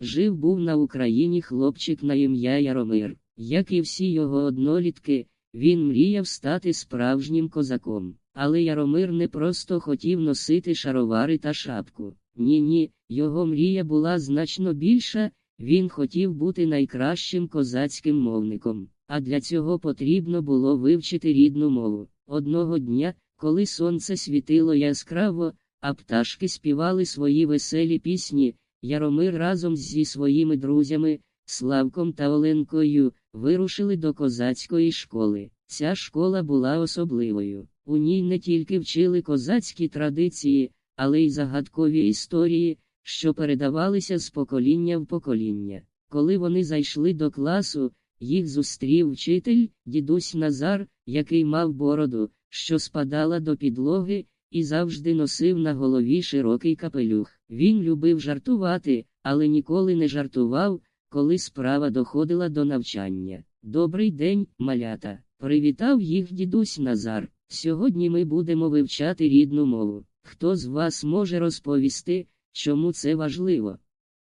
Жив був на Україні хлопчик на ім'я Яромир. Як і всі його однолітки, він мріяв стати справжнім козаком. Але Яромир не просто хотів носити шаровари та шапку. Ні, ні, його мрія була значно більша, він хотів бути найкращим козацьким мовником, а для цього потрібно було вивчити рідну мову. Одного дня, коли сонце світило яскраво, а пташки співали свої веселі пісні, Яромир разом зі своїми друзями, Славком та Оленкою, вирушили до козацької школи. Ця школа була особливою. У ній не тільки вчили козацькі традиції, але й загадкові історії, що передавалися з покоління в покоління. Коли вони зайшли до класу, їх зустрів вчитель, дідусь Назар, який мав бороду, що спадала до підлоги, і завжди носив на голові широкий капелюх. Він любив жартувати, але ніколи не жартував, коли справа доходила до навчання. Добрий день, малята! Привітав їх дідусь Назар. Сьогодні ми будемо вивчати рідну мову. Хто з вас може розповісти, чому це важливо?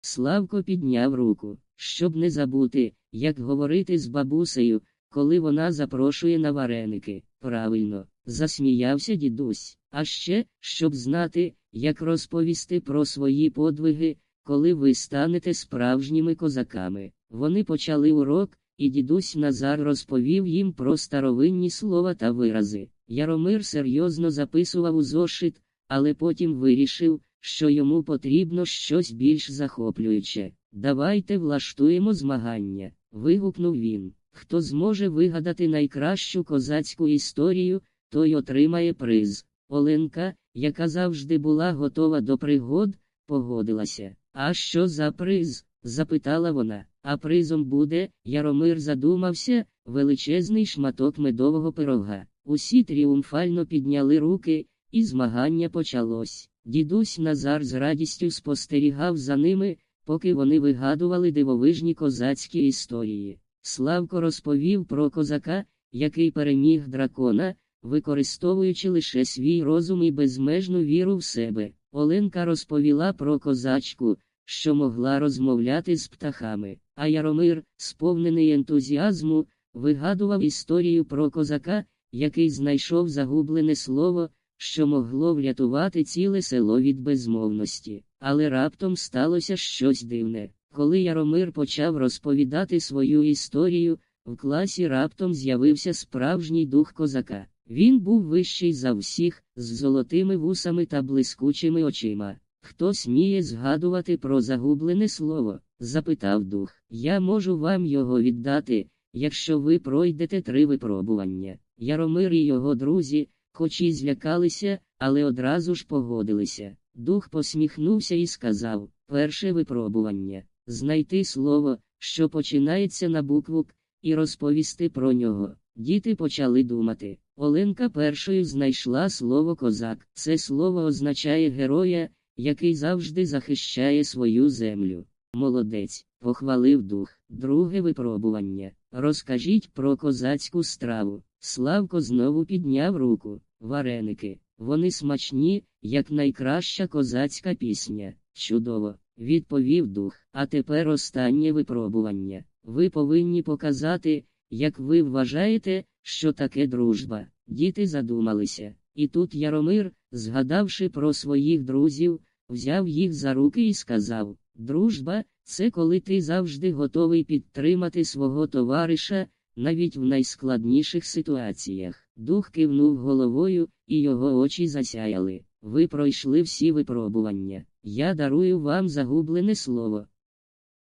Славко підняв руку, щоб не забути, як говорити з бабусею, коли вона запрошує на вареники. Правильно, засміявся дідусь. А ще, щоб знати, як розповісти про свої подвиги, коли ви станете справжніми козаками. Вони почали урок, і дідусь Назар розповів їм про старовинні слова та вирази. Яромир серйозно записував у зошит, але потім вирішив, що йому потрібно щось більш захоплююче. Давайте влаштуємо змагання. вигукнув він. Хто зможе вигадати найкращу козацьку історію, той отримає приз. Оленка, яка завжди була готова до пригод, погодилася. А що за приз? запитала вона. А призом буде, Яромир задумався, величезний шматок медового пирога. Усі тріумфально підняли руки, і змагання почалось. Дідусь Назар з радістю спостерігав за ними, поки вони вигадували дивовижні козацькі історії. Славко розповів про козака, який переміг дракона, використовуючи лише свій розум і безмежну віру в себе. Оленка розповіла про козачку, що могла розмовляти з птахами, а Яромир, сповнений ентузіазму, вигадував історію про козака, який знайшов загублене слово, що могло врятувати ціле село від безмовності. Але раптом сталося щось дивне. Коли Яромир почав розповідати свою історію, в класі раптом з'явився справжній дух козака. Він був вищий за всіх, з золотими вусами та блискучими очима. Хто сміє згадувати про загублене слово? запитав дух. Я можу вам його віддати, якщо ви пройдете три випробування. Яромир і його друзі, хоч і злякалися, але одразу ж погодилися. Дух посміхнувся і сказав: перше випробування знайти слово, що починається на букву К, і розповісти про нього. Діти почали думати. Оленка першою знайшла слово козак. Це слово означає героя, який завжди захищає свою землю. Молодець, похвалив дух. Друге випробування. Розкажіть про козацьку страву. Славко знову підняв руку. Вареники. Вони смачні, як найкраща козацька пісня. Чудово, відповів дух. А тепер останнє випробування. Ви повинні показати, як ви вважаєте, що таке дружба. Діти задумалися. І тут Яромир, згадавши про своїх друзів, взяв їх за руки і сказав: Дружба це коли ти завжди готовий підтримати свого товариша, навіть в найскладніших ситуаціях. Дух кивнув головою, і його очі засяяли. Ви пройшли всі випробування. Я дарую вам загублене слово.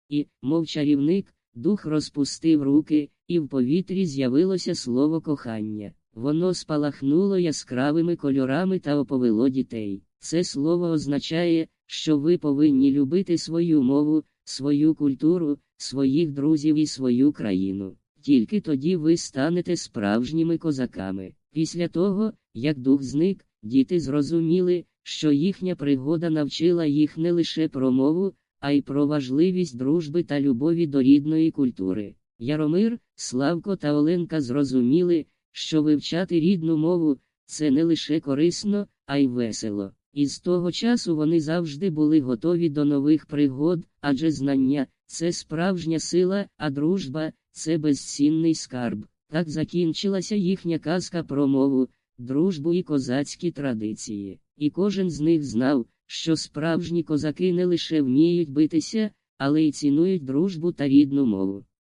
І, мов чарівник, дух розпустив руки, і в повітрі з'явилося слово кохання. Воно спалахнуло яскравими кольорами та оповело дітей. Це слово означає, що ви повинні любити свою мову, свою культуру, своїх друзів і свою країну. Тільки тоді ви станете справжніми козаками. Після того, як дух зник, діти зрозуміли, що їхня пригода навчила їх не лише про мову, а й про важливість дружби та любові до рідної культури. Яромир, Славко та Оленка зрозуміли, що вивчати рідну мову це не лише корисно, а й весело. І з того часу вони завжди були готові до нових пригод, адже знання це справжня сила, а дружба це безцінний скарб. Так закінчилася їхня казка про мову, дружбу і козацькі традиції. І кожен з них знав, що справжні козаки не лише вміють битися, але й цінують дружбу та рідну мову.